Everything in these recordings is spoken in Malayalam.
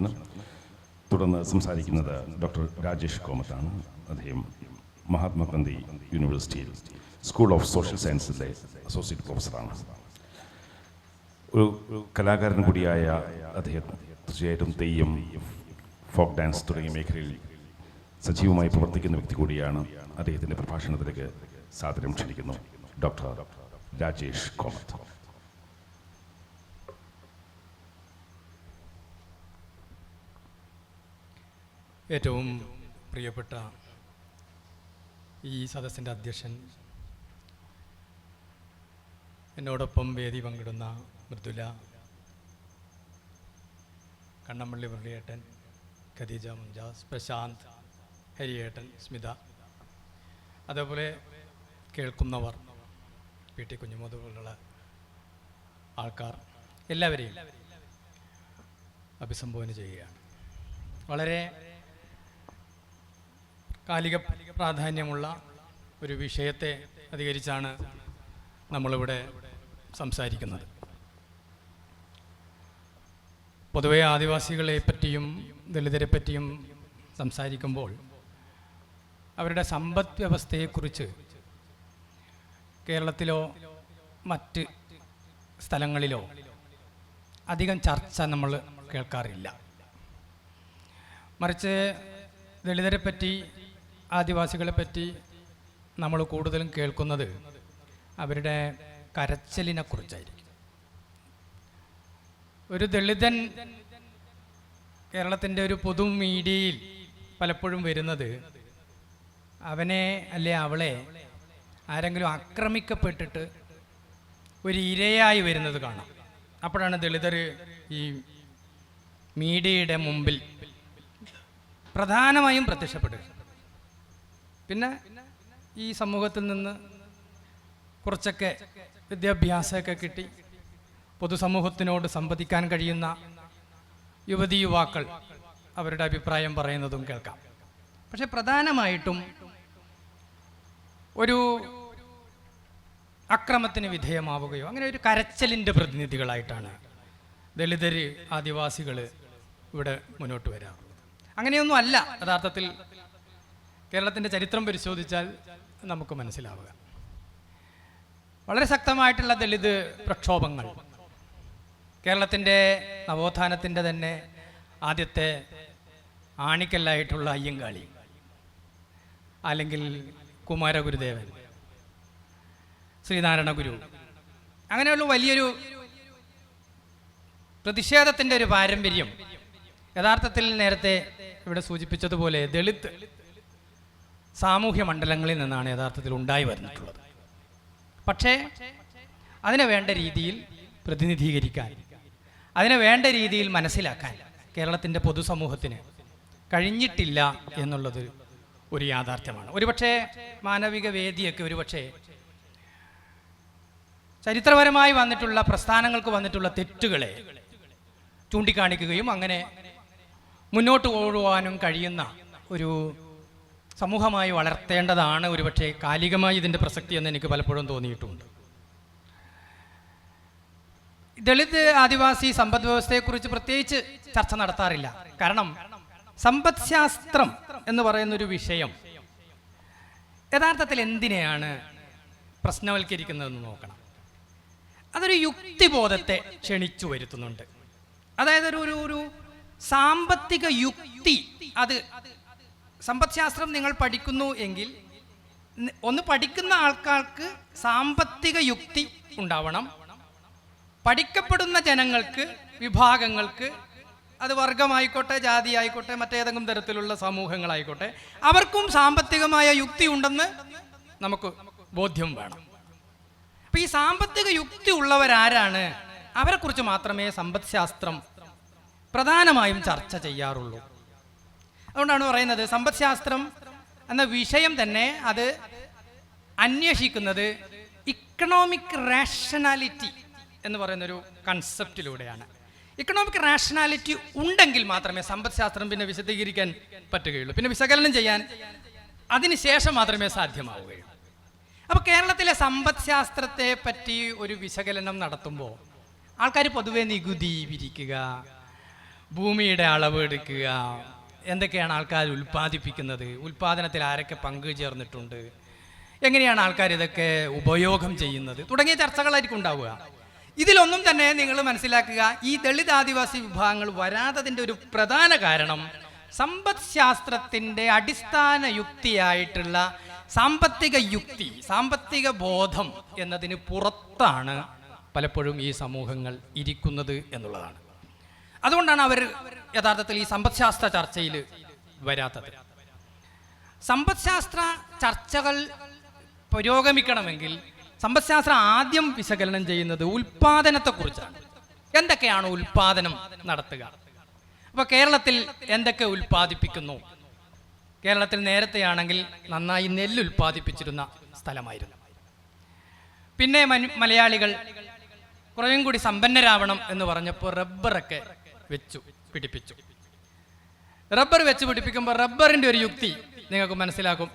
പ്രഭാഷണത്തിന് തുടർന്ന് സംസാരിക്കുന്നത് ഡോക്ടർ രാജേഷ് കോമത്താണ്. അദ്ദേഹം മഹാത്മാഗാന്ധി യൂണിവേഴ്സിറ്റിയിൽ സ്കൂൾ ഓഫ് സോഷ്യൽ സയൻസിലെ അസോസിയേറ്റ് പ്രൊഫസറാണ്. ഒരു കലാകാരൻ കൂടിയായ അദ്ദേഹം തീർച്ചയായിട്ടും തെയ്യം ഫോക്ക് ഡാൻസ് തുടങ്ങിയ മേഖലയിൽ സജീവമായി പ്രവർത്തിക്കുന്ന വ്യക്തി കൂടിയാണ് അദ്ദേഹത്തിന്റെ പ്രഭാഷണത്തിലേക്ക് സാദരം ക്ഷണിക്കുന്നു. ഡോക്ടർ രാജേഷ് കോമത്ത്. ഏറ്റവും പ്രിയപ്പെട്ട ഈ സദസ്സിന്റെ അധ്യക്ഷൻ എന്നോടൊപ്പം വേദി പങ്കിടുന്ന മൃദുല കണ്ണമ്പള്ളി മുരളിയേട്ടൻ ഖദീജ മുഞ്ചാസ് പ്രശാന്ത് ഹരിയേട്ടൻ സ്മിത അതേപോലെ കേൾക്കുന്നവർ പി ടി കുഞ്ഞുമോദ് പോലുള്ള ആൾക്കാർ എല്ലാവരെയും അഭിസംബോധന ചെയ്യുകയാണ്. വളരെ കാലിക പ്രാധാന്യമുള്ള ഒരു വിഷയത്തെ അധികരിച്ചാണ് നമ്മളിവിടെ സംസാരിക്കുന്നത്. പൊതുവെ ആദിവാസികളെ പറ്റിയും ദളിതരെ പറ്റിയും സംസാരിക്കുമ്പോൾ അവരുടെ സമ്പദ് വ്യവസ്ഥയെക്കുറിച്ച് കേരളത്തിലോ മറ്റ് സ്ഥലങ്ങളിലോ അധികം ചർച്ച നമ്മൾ കേൾക്കാറില്ല. മറിച്ച് ദളിതരെ പറ്റി ആദിവാസികളെ പറ്റി നമ്മൾ കൂടുതലും കേൾക്കുന്നത് അവരുടെ കരച്ചലിനെ കുറിച്ചായിരിക്കും ഒരു ദളിതൻ കേരളത്തിന്റെ ഒരു പൊതു മീഡിയയിൽ പലപ്പോഴും വരുന്നത് അവനെ അല്ലെ അവളെ ആരെങ്കിലും ആക്രമിക്കപ്പെട്ടിട്ട് ഒരു ഇരയായി വരുന്നത് കാണാം. അപ്പോഴാണ് ദളിതർ ഈ മീഡിയയുടെ മുമ്പിൽ പ്രധാനമായും പ്രത്യക്ഷപ്പെടുക. പിന്നെ ഈ സമൂഹത്തിൽ നിന്ന് കുറച്ചൊക്കെ വിദ്യാഭ്യാസമൊക്കെ കിട്ടി. പൊതുസമൂഹത്തിനോട് സംവദിക്കാൻ കഴിയുന്ന യുവതി യുവാക്കൾ അവരുടെ അഭിപ്രായം പറയുന്നതും കേൾക്കാം. പക്ഷെ പ്രധാനമായിട്ടും ഒരു അക്രമത്തിന് വിധേയമാവുകയോ അങ്ങനെ ഒരു കരച്ചലിന്റെ പ്രതിനിധികളായിട്ടാണ് ദളിതർ ആദിവാസികൾ ഇവിടെ മുന്നോട്ട് വരാറുള്ളത്. അങ്ങനെയൊന്നും അല്ല യഥാർത്ഥത്തിൽ കേരളത്തിന്റെ ചരിത്രം പരിശോധിച്ചാൽ നമുക്ക് മനസ്സിലാവുക. വളരെ ശക്തമായിട്ടുള്ള ദളിത് പ്രക്ഷോഭങ്ങൾ കേരളത്തിന്റെ നവോത്ഥാനത്തിന്റെ തന്നെ ആദ്യത്തെ ആണിക്കല്ലായിട്ടുള്ള അയ്യങ്കാളി അല്ലെങ്കിൽ കുമാരഗുരുദേവൻ ശ്രീനാരായണ ഗുരു അങ്ങനെയുള്ള വലിയൊരു പ്രതിഷേധത്തിന്റെ ഒരു പാരമ്പര്യം യഥാർത്ഥത്തിൽ നേരത്തെ ഇവിടെ സൂചിപ്പിച്ചതുപോലെ ദളിത് സാമൂഹ്യ മണ്ഡലങ്ങളിൽ നിന്നാണ് യഥാർത്ഥത്തിൽ ഉണ്ടായി വരുന്നിട്ടുള്ളത് പക്ഷേ അതിനെ വേണ്ട രീതിയിൽ പ്രതിനിധീകരിക്കാൻ അതിനെ വേണ്ട രീതിയിൽ മനസ്സിലാക്കാൻ കേരളത്തിന്റെ പൊതുസമൂഹത്തിന് കഴിഞ്ഞിട്ടില്ല എന്നുള്ളത് ഒരു യാഥാർത്ഥ്യമാണ്. ഒരുപക്ഷെ മാനവിക വേദിയൊക്കെ ഒരുപക്ഷെ ചരിത്രപരമായി വന്നിട്ടുള്ള പ്രസ്ഥാനങ്ങൾക്ക് വന്നിട്ടുള്ള തെറ്റുകളെ ചൂണ്ടിക്കാണിക്കുകയും അങ്ങനെ മുന്നോട്ട് പോകുവാനും കഴിയുന്ന ഒരു സമൂഹമായി വളർത്തേണ്ടതാണ് ഒരുപക്ഷെ കാലികമായി ഇതിന്റെ പ്രസക്തി എന്ന് എനിക്ക് പലപ്പോഴും തോന്നിയിട്ടുണ്ട്. ദളിത് ആദിവാസി സമ്പദ് വ്യവസ്ഥയെക്കുറിച്ച് പ്രത്യേകിച്ച് ചർച്ച നടത്താറില്ല. കാരണം സമ്പദ് ശാസ്ത്രം എന്ന് പറയുന്നൊരു വിഷയം യഥാർത്ഥത്തിൽ എന്തിനെയാണ് പ്രശ്നവൽക്കരിക്കുന്നതെന്ന് നോക്കണം. അതൊരു യുക്തിബോധത്തെ ക്ഷണിച്ചു വരുത്തുന്നുണ്ട്. അതായത് ഒരു ഒരു സാമ്പത്തിക യുക്തി അത് സമ്പദ്ശാസ്ത്രം നിങ്ങൾ പഠിക്കുന്നു എങ്കിൽ ഒന്ന് പഠിക്കുന്ന ആൾക്കാർക്ക് സാമ്പത്തിക യുക്തി ഉണ്ടാവണം. പഠിക്കപ്പെടുന്ന ജനങ്ങൾക്ക് വിഭാഗങ്ങൾക്ക് അത് വർഗമായിക്കോട്ടെ ജാതി ആയിക്കോട്ടെ മറ്റേതെങ്കിലും തരത്തിലുള്ള സമൂഹങ്ങളായിക്കോട്ടെ അവർക്കും സാമ്പത്തികമായ യുക്തി ഉണ്ടെന്ന് നമുക്ക് ബോധ്യം വേണം. അപ്പൊ ഈ സാമ്പത്തിക യുക്തി ഉള്ളവരാരാണ്? അവരെക്കുറിച്ച് മാത്രമേ സമ്പദ്ശാസ്ത്രം പ്രധാനമായും ചർച്ച ചെയ്യാറുള്ളൂ. അതുകൊണ്ടാണ് പറയുന്നത് സമ്പദ്ശാസ്ത്രം എന്ന വിഷയം തന്നെ അത് അന്വേഷിക്കുന്നത് ഇക്കണോമിക് റാഷണാലിറ്റി എന്ന് പറയുന്നൊരു കൺസെപ്റ്റിലൂടെയാണ് ഇക്കണോമിക് റാഷണാലിറ്റി ഉണ്ടെങ്കിൽ മാത്രമേ സമ്പദ്ശാസ്ത്രം പിന്നെ വിശദീകരിക്കാൻ പറ്റുകയുള്ളൂ. പിന്നെ വിശകലനം ചെയ്യാൻ അതിനുശേഷം മാത്രമേ സാധ്യമാവുകയുള്ളൂ. അപ്പോൾ കേരളത്തിലെ സമ്പദ്ശാസ്ത്രത്തെ പറ്റി ഒരു വിശകലനം നടത്തുമ്പോൾ ആൾക്കാർ പൊതുവെ നികുതി വിരിക്കുക ഭൂമിയുടെ അളവ് എടുക്കുക എന്തൊക്കെയാണ് ആൾക്കാർ ഉൽപ്പാദിപ്പിക്കുന്നത്? ഉൽപ്പാദനത്തിൽ ആരൊക്കെ പങ്കു ചേർന്നിട്ടുണ്ട്? എങ്ങനെയാണ് ആൾക്കാർ ഇതൊക്കെ ഉപയോഗം ചെയ്യുന്നത്? തുടങ്ങിയ ചർച്ചകളായിരിക്കും ഉണ്ടാവുക. ഇതിലൊന്നും തന്നെ നിങ്ങൾ മനസ്സിലാക്കുക ഈ ദളിത് ആദിവാസി വിഭാഗങ്ങൾ വരാത്തതിന്റെ ഒരു പ്രധാന കാരണം സമ്പദ് ശാസ്ത്രത്തിന്റെ അടിസ്ഥാന യുക്തിയായിട്ടുള്ള സാമ്പത്തിക യുക്തി സാമ്പത്തിക ബോധം എന്നതിന് പുറത്താണ് പലപ്പോഴും ഈ സമൂഹങ്ങൾ ഇരിക്കുന്നത് എന്നുള്ളതാണ്. അതുകൊണ്ടാണ് അവർ യഥാർത്ഥത്തിൽ ഈ സമ്പദ്ശാസ്ത്ര ചർച്ചയിൽ വരാത്തത്. സമ്പദ്ശാസ്ത്ര ചർച്ചകൾ പുരോഗമിക്കണമെങ്കിൽ സമ്പദ്ശാസ്ത്രം ആദ്യം വിശകലനം ചെയ്യുന്നത് ഉൽപാദനത്തെക്കുറിച്ചാണ് എന്തൊക്കെയാണ് ഉൽപാദനം നടത്തുക? അപ്പോൾ കേരളത്തിൽ എന്തൊക്കെ ഉൽപ്പാദിപ്പിക്കുന്നു? കേരളത്തിൽ നേരത്തെയാണെങ്കിൽ നന്നായി നെല്ല് ഉൽപ്പാദിപ്പിച്ചിരുന്ന സ്ഥലമായിരുന്നു. പിന്നെ മലയാളികൾ കുറേയും കൂടി സമ്പന്നരാവണം എന്ന് പറഞ്ഞപ്പോൾ റബ്ബറൊക്കെ വെച്ചു പിടിപ്പിച്ചു. റബ്ബർ വെച്ച് പിടിപ്പിക്കുമ്പോൾ റബ്ബറിന്റെ ഒരു യുക്തി നിങ്ങൾക്ക് മനസ്സിലാക്കും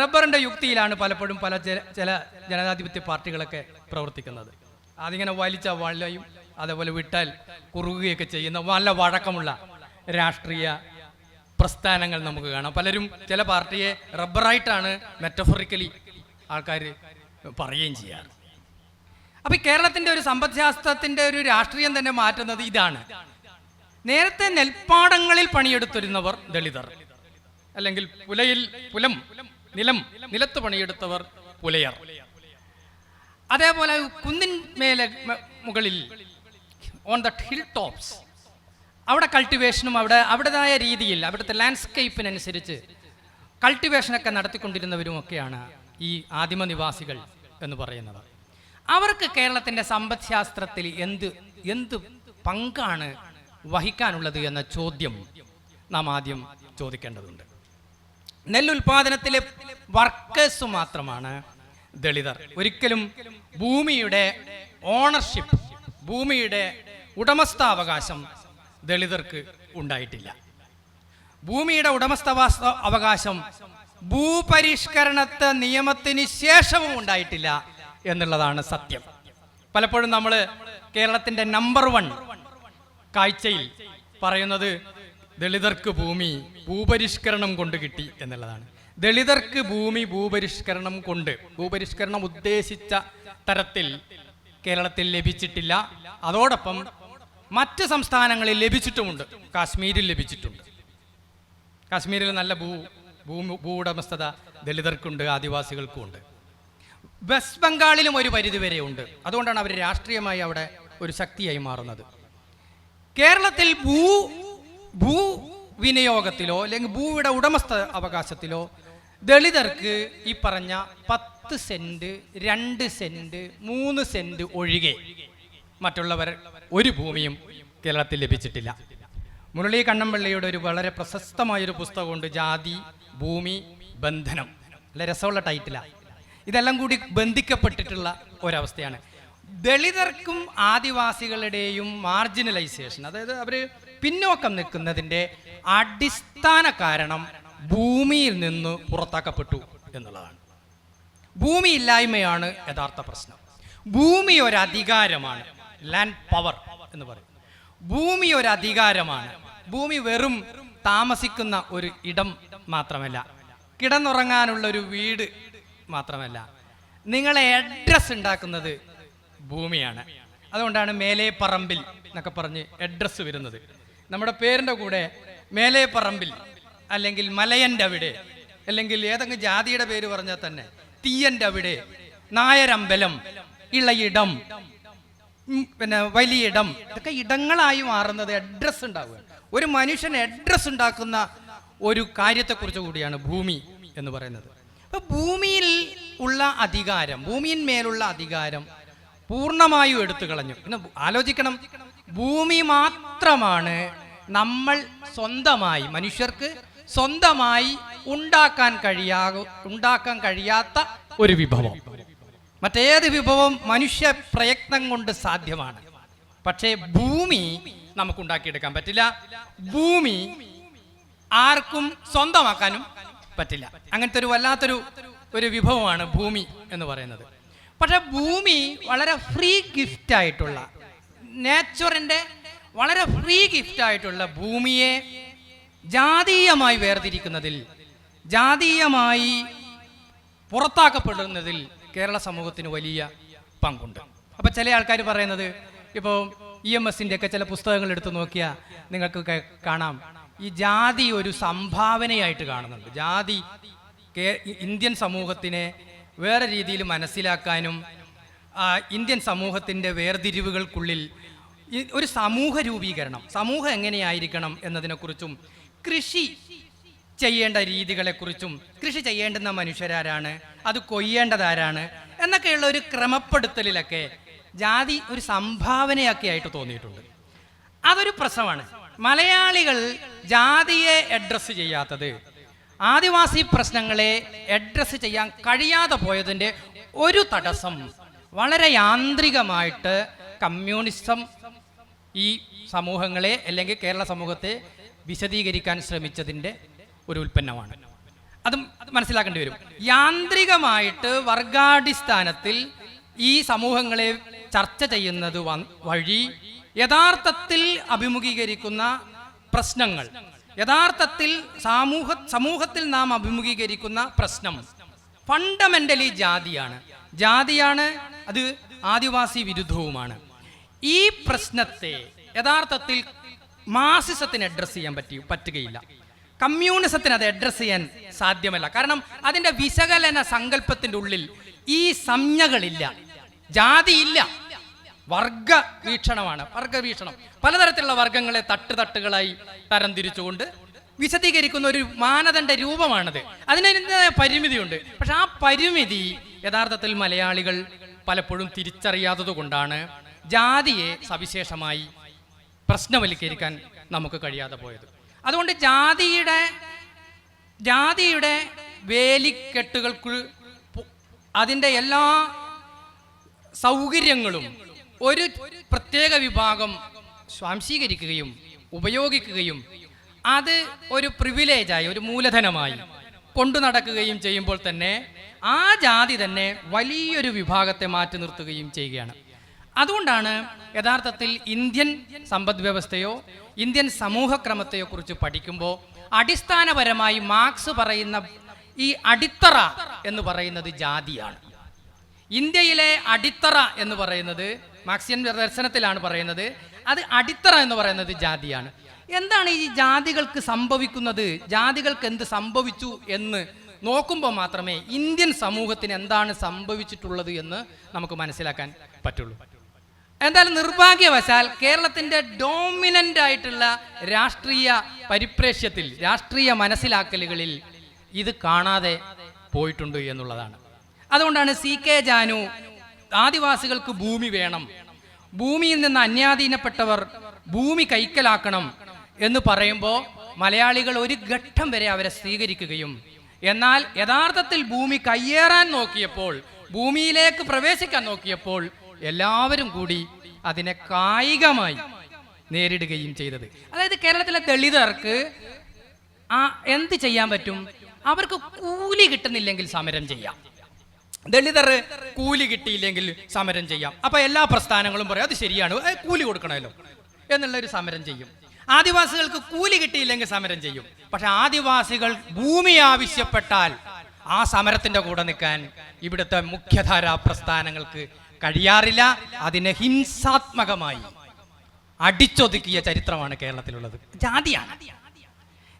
റബ്ബറിന്റെ യുക്തിയിലാണ് പലപ്പോഴും പല ചില ജനാധിപത്യ പാർട്ടികളൊക്കെ പ്രവർത്തിക്കുന്നത്. അതിങ്ങനെ വലിച്ച വള്ളയും അതേപോലെ വിട്ടാൽ കുറുകുകയൊക്കെ ചെയ്യുന്ന നല്ല വഴക്കമുള്ള രാഷ്ട്രീയ പ്രസ്ഥാനങ്ങൾ നമുക്ക് കാണാം. പലരും ചില പാർട്ടിയെ റബ്ബറായിട്ടാണ് മെറ്റഫറിക്കലി ആൾക്കാർ പറയുകയും ചെയ്യാറ്. അപ്പൊ ഈ കേരളത്തിന്റെ ഒരു സമ്പദ്ശാസ്ത്രത്തിന്റെ ഒരു രാഷ്ട്രീയം തന്നെ മാറ്റുന്നത് ഇതാണ്. നേരത്തെ നെൽപ്പാടങ്ങളിൽ പണിയെടുത്തിരുന്നവർ ദളിതർ. അല്ലെങ്കിൽ പുലയിൽ പുലം നിലം നിലത്ത് പണിയെടുത്തവർ പുലയർ. അതേപോലെ കുന്നിൻ മേലെ മുകളിൽ ഓൺ ദ ഹിൽ ടോപ്സ് അവിടെ കൾട്ടിവേഷനും അവിടെ അവിടേതായ രീതിയിൽ അവിടുത്തെ ലാൻഡ്സ്കേപ്പിനനുസരിച്ച് കൾട്ടിവേഷനൊക്കെ നടത്തിക്കൊണ്ടിരുന്നവരുമൊക്കെയാണ് ഈ ആദിമനിവാസികൾ എന്ന് പറയുന്നത്. അവർക്ക് കേരളത്തിന്റെ സമ്പദ്ശാസ്ത്രത്തിൽ എന്ത് എന്ത് പങ്കാണ് വഹിക്കാനുള്ളത് എന്ന ചോദ്യം നാം ആദ്യം ചോദിക്കേണ്ടതുണ്ട്. നെല്ലുൽപാദനത്തിലെ വർക്കേഴ്സ് മാത്രമാണ് ദളിതർ. ഒരിക്കലും ഭൂമിയുടെ ഓണർഷിപ്പ് ഭൂമിയുടെ ഉടമസ്ഥാവകാശം ദളിതർക്ക് ഉണ്ടായിട്ടില്ല. ഭൂമിയുടെ ഉടമസ്ഥാവകാശ അവകാശം ഭൂപരിഷ്കരണത്തെ നിയമത്തിന് ശേഷവും ഉണ്ടായിട്ടില്ല. എന്നുള്ളതാണ് സത്യം. പലപ്പോഴും നമ്മൾ കേരളത്തിന്റെ നമ്പർ വൺ കാഴ്ചയിൽ പറയുന്നത് ദളിതർക്ക് ഭൂമി ഭൂപരിഷ്കരണം കൊണ്ട് കിട്ടി എന്നുള്ളതാണ്. ദളിതർക്ക് ഭൂമി ഭൂപരിഷ്കരണം കൊണ്ട് ഭൂപരിഷ്കരണം ഉദ്ദേശിച്ച തരത്തിൽ കേരളത്തിൽ ലഭിച്ചിട്ടില്ല. അതോടൊപ്പം മറ്റ് സംസ്ഥാനങ്ങളിൽ ലഭിച്ചിട്ടുമുണ്ട്. കാശ്മീരിൽ ലഭിച്ചിട്ടുണ്ട്. കാശ്മീരിൽ നല്ല ഭൂ ഭൂ ഉടമസ്ഥത ദളിതർക്കുണ്ട് ആദിവാസികൾക്കും ഉണ്ട് വെസ്റ്റ് ബംഗാളിലും ഒരു പരിധിവരെ ഉണ്ട്. അതുകൊണ്ടാണ് അവർ രാഷ്ട്രീയമായി അവിടെ ഒരു ശക്തിയായി മാറുന്നത്. കേരളത്തിൽ ഭൂ ഭൂ വിനിയോഗത്തിലോ അല്ലെങ്കിൽ ഭൂവിയുടെ ഉടമസ്ഥ അവകാശത്തിലോ ദളിതർക്ക് ഈ പറഞ്ഞ പത്ത് സെന്റ് രണ്ട് സെന്റ് മൂന്ന് സെന്റ് ഒഴികെ മറ്റുള്ളവർ ഒരു ഭൂമിയും കേരളത്തിൽ ലഭിച്ചിട്ടില്ല. മുരളി കണ്ണമ്പള്ളിയുടെ ഒരു വളരെ പ്രശസ്തമായൊരു പുസ്തകമുണ്ട് ജാതി ഭൂമി ബന്ധനം. നല്ല രസമുള്ള ടൈറ്റിലാണ് ഇതെല്ലാം കൂടി ബന്ധിക്കപ്പെട്ടിട്ടുള്ള ഒരവസ്ഥയാണ്. ദളിതർക്കും ആദിവാസികളുടെയും മാർജിനലൈസേഷൻ അതായത് അവർ പിന്നോക്കം നിൽക്കുന്നതിന്റെ അടിസ്ഥാന കാരണം ഭൂമിയിൽ നിന്ന് പുറത്താക്കപ്പെട്ടു എന്നുള്ളതാണ്. ഭൂമി ഇല്ലായ്മയാണ് യഥാർത്ഥ പ്രശ്നം. ഭൂമി ഒരു അധികാരമാണ് ലാൻഡ് പവർ എന്ന് പറയും. ഭൂമി ഒരു അധികാരമാണ് ഭൂമി വെറും താമസിക്കുന്ന ഒരു ഇടം മാത്രമല്ല. കിടന്നുറങ്ങാനുള്ള ഒരു വീട് മാത്രമല്ല നിങ്ങളെ അഡ്രസ് ഉണ്ടാക്കുന്നത് ഭൂമിയാണ്. അതുകൊണ്ടാണ് മേലേ പറമ്പിൽ എന്നൊക്കെ പറഞ്ഞ് അഡ്രസ്സ് വരുന്നത്. നമ്മുടെ പേരിന്റെ കൂടെ മേലേ പറമ്പിൽ അല്ലെങ്കിൽ മലയന്റെ അവിടെ അല്ലെങ്കിൽ ഏതെങ്കിലും ജാതിയുടെ പേര് പറഞ്ഞാൽ തന്നെ തീയന്റെ അവിടെ നായരമ്പലം ഇളയിടം പിന്നെ വലിയ ഇടം ഇതൊക്കെ ഇടങ്ങളായി മാറുന്നത് അഡ്രസ്സ് ഉണ്ടാവുക. ഒരു മനുഷ്യൻ അഡ്രസ്സ് ഉണ്ടാക്കുന്ന ഒരു കാര്യത്തെക്കുറിച്ച് കൂടിയാണ് ഭൂമി എന്ന് പറയുന്നത്. ഭൂമിയിൽ ഉള്ള അധികാരം ഭൂമിയിന്മേലുള്ള അധികാരം പൂർണമായും എടുത്തു കളഞ്ഞു. പിന്നെ ആലോചിക്കണം. ഭൂമി മാത്രമാണ് നമ്മൾ സ്വന്തമായി മനുഷ്യർക്ക് സ്വന്തമായി ഉണ്ടാക്കാൻ കഴിയാ ഉണ്ടാക്കാൻ കഴിയാത്ത ഒരു വിഭവം. മറ്റേത് വിഭവം മനുഷ്യ പ്രയത്നം കൊണ്ട് സാധ്യമാണ്. പക്ഷേ ഭൂമി നമുക്ക് ഉണ്ടാക്കിയെടുക്കാൻ പറ്റില്ല. ഭൂമി ആർക്കും സ്വന്തമാക്കാനും പറ്റില്ല. അങ്ങനത്തെ ഒരു വല്ലാത്തൊരു ഒരു വിഭവമാണ് ഭൂമി എന്ന് പറയുന്നത്. പക്ഷെ ഭൂമി വളരെ ഫ്രീ ഗിഫ്റ്റ് ആയിട്ടുള്ള നേച്ചറിന്റെ വളരെ ഫ്രീ ഗിഫ്റ്റ് ആയിട്ടുള്ള ഭൂമിയെ ജാതീയമായി വേർതിരിക്കുന്നതിൽ ജാതീയമായി പുറത്താക്കപ്പെടുന്നതിൽ കേരള സമൂഹത്തിന് വലിയ പങ്കുണ്ട്. അപ്പം ചില ആൾക്കാർ പറയുന്നത് ഇപ്പോൾ ഇ എം എസിന്റെയൊക്കെ ചില പുസ്തകങ്ങൾ എടുത്തു നോക്കിയാൽ നിങ്ങൾക്ക് കാണാം. ഈ ജാതി ഒരു സംഭാവനയായിട്ട് കാണുന്നുണ്ട്. ജാതി ഇന്ത്യൻ സമൂഹത്തിനെ വേറെ രീതിയിൽ മനസ്സിലാക്കാനും ഇന്ത്യൻ സമൂഹത്തിന്റെ വേർതിരിവുകൾക്കുള്ളിൽ ഒരു സമൂഹ രൂപീകരണം സമൂഹം എങ്ങനെയായിരിക്കണം എന്നതിനെക്കുറിച്ചും കൃഷി ചെയ്യേണ്ട രീതികളെക്കുറിച്ചും കൃഷി ചെയ്യേണ്ടുന്ന മനുഷ്യരാരാണ് അത് കൊയ്യേണ്ടതാരാണ് എന്നൊക്കെയുള്ള ഒരു ക്രമപ്പെടുത്തലിലൊക്കെ ജാതി ഒരു സംഭാവനയൊക്കെ ആയിട്ട് തോന്നിയിട്ടുണ്ട്. അതൊരു പ്രശ്നമാണ്. മലയാളികൾ ജാതിയെ അഡ്രസ്സ് ചെയ്യാത്തത്. ആദിവാസി പ്രശ്നങ്ങളെ അഡ്രസ്സ് ചെയ്യാൻ കഴിയാതെ പോയതിന്റെ ഒരു തടസ്സം. വളരെ യാന്ത്രികമായിട്ട് കമ്മ്യൂണിസം ഈ സമൂഹങ്ങളെ അല്ലെങ്കിൽ കേരള സമൂഹത്തെ വിശദീകരിക്കാൻ ശ്രമിച്ചതിന്റെ ഒരു ഉൽപ്പന്നമാണ്. അതും മനസ്സിലാക്കേണ്ടി വരും. യാന്ത്രികമായിട്ട് വർഗാടിസ്ഥാനത്തിൽ ഈ സമൂഹങ്ങളെ ചർച്ച ചെയ്യുന്നത് വഴി യഥാർത്ഥത്തിൽ അഭിമുഖീകരിക്കുന്ന പ്രശ്നങ്ങൾ. യഥാർത്ഥത്തിൽ സമൂഹ സമൂഹത്തിൽ നാം അഭിമുഖീകരിക്കുന്ന പ്രശ്നം. ഫണ്ടമെന്റലി ജാതിയാണ്. ജാതിയാണ് അത് ആദിവാസി വിരുദ്ധവുമാണ്. ഈ പ്രശ്നത്തെ യഥാർത്ഥത്തിൽ മാസിസത്തിന് അഡ്രസ് ചെയ്യാൻ പറ്റി പറ്റുകയില്ല. കമ്മ്യൂണിസത്തിന് അത് അഡ്രസ്സ് ചെയ്യാൻ സാധ്യമല്ല. കാരണം അതിന്റെ വിശകലന സങ്കല്പത്തിന്റെ ഉള്ളിൽ ഈ സംജ്ഞകളില്ല. ജാതിയില്ല. വർഗ വീക്ഷണമാണ്. വർഗ വീക്ഷണം. പലതരത്തിലുള്ള വർഗങ്ങളെ തട്ടുതട്ടുകളായി തരംതിരിച്ചുകൊണ്ട് വിശദീകരിക്കുന്ന ഒരു മാനദണ്ഡ രൂപമാണത്. അതിനതിന്റെതായ പരിമിതിയുണ്ട്. പക്ഷെ ആ പരിമിതി യഥാർത്ഥത്തിൽ മലയാളികൾ പലപ്പോഴും തിരിച്ചറിയാത്തത് കൊണ്ടാണ് ജാതിയെ സവിശേഷമായി പ്രശ്നവൽക്കരിക്കാൻ നമുക്ക് കഴിയാതെ പോയത്. അതുകൊണ്ട് ജാതിയുടെ ജാതിയുടെ വേലിക്കെട്ടുകൾക്ക് അതിന്റെ എല്ലാ സൗകര്യങ്ങളും ഒരു പ്രത്യേക വിഭാഗം സ്വാംശീകരിക്കുകയും ഉപയോഗിക്കുകയും അത് ഒരു പ്രിവിലേജായി ഒരു മൂലധനമായി കൊണ്ടു നടക്കുകയും ചെയ്യുമ്പോൾ തന്നെ ആ ജാതി തന്നെ വലിയൊരു വിഭാഗത്തെ മാറ്റി നിർത്തുകയും ചെയ്യുകയാണ്. അതുകൊണ്ടാണ് യഥാർത്ഥത്തിൽ ഇന്ത്യൻ സമ്പദ് വ്യവസ്ഥയോ ഇന്ത്യൻ സമൂഹക്രമത്തെയോ കുറിച്ച് പഠിക്കുമ്പോൾ അടിസ്ഥാനപരമായി മാർക്സ് പറയുന്ന ഈ അടിത്തറ എന്ന് പറയുന്നത് ജാതിയാണ്. ഇന്ത്യയിലെ അടിത്തറ എന്ന് പറയുന്നത് മാർക്സിയൻ ദർശനത്തിലാണ് പറയുന്നത്. അത് അടിത്തറ എന്ന് പറയുന്നത് ജാതിയാണ്. എന്താണ് ഈ ജാതികൾക്ക് സംഭവിക്കുന്നത്? ജാതികൾക്ക് എന്ത് സംഭവിച്ചു എന്ന് നോക്കുമ്പോൾ മാത്രമേ ഇന്ത്യൻ സമൂഹത്തിന് എന്താണ് സംഭവിച്ചിട്ടുള്ളത് എന്ന് നമുക്ക് മനസ്സിലാക്കാൻ പറ്റുള്ളൂ. എന്തായാലും നിർഭാഗ്യവശാൽ കേരളത്തിന്റെ ഡോമിനന്റ് ആയിട്ടുള്ള രാഷ്ട്രീയ പരിപ്രേക്ഷ്യത്തിൽ രാഷ്ട്രീയ മനസ്സിലാക്കലുകളിൽ ഇത് കാണാതെ പോയിട്ടുണ്ട് എന്നുള്ളതാണ്. അതുകൊണ്ടാണ് സി കെ ജാനു ആദിവാസികൾക്ക് ഭൂമി വേണം. ഭൂമിയിൽ നിന്ന് അന്യാധീനപ്പെട്ടവർ ഭൂമി കൈക്കലാക്കണം എന്ന് പറയുമ്പോൾ മലയാളികൾ ഒരു ഘട്ടം വരെ അവരെ സ്വീകരിക്കുകയും എന്നാൽ യഥാർത്ഥത്തിൽ ഭൂമി കയ്യേറാൻ നോക്കിയപ്പോൾ ഭൂമിയിലേക്ക് പ്രവേശിക്കാൻ നോക്കിയപ്പോൾ എല്ലാവരും കൂടി അതിനെ കായികമായി നേരിടുകയും ചെയ്തത്. അതായത് കേരളത്തിലെ ദളിതർക്ക് ആ എന്ത് ചെയ്യാൻ പറ്റും? അവർക്ക് കൂലി കിട്ടുന്നില്ലെങ്കിൽ സമരം ചെയ്യാം. ദളിതർ കൂലി കിട്ടിയില്ലെങ്കിൽ സമരം ചെയ്യാം. അപ്പൊ എല്ലാ പ്രസ്ഥാനങ്ങളും പറയും അത് ശരിയാണ്. കൂലി കൊടുക്കണമല്ലോ. എന്നുള്ള ഒരു സമരം ചെയ്യും. ആദിവാസികൾക്ക് കൂലി കിട്ടിയില്ലെങ്കിൽ സമരം ചെയ്യും. പക്ഷെ ആദിവാസികൾ ഭൂമി ആവശ്യപ്പെട്ടാൽ ആ സമരത്തിന്റെ കൂടെ നിൽക്കാൻ ഇവിടുത്തെ മുഖ്യധാരാ പ്രസ്ഥാനങ്ങൾക്ക് കഴിയാറില്ല. അതിനെ ഹിംസാത്മകമായി അടിച്ചൊതുക്കിയ ചരിത്രമാണ് കേരളത്തിലുള്ളത്. ജാതിയാണ്.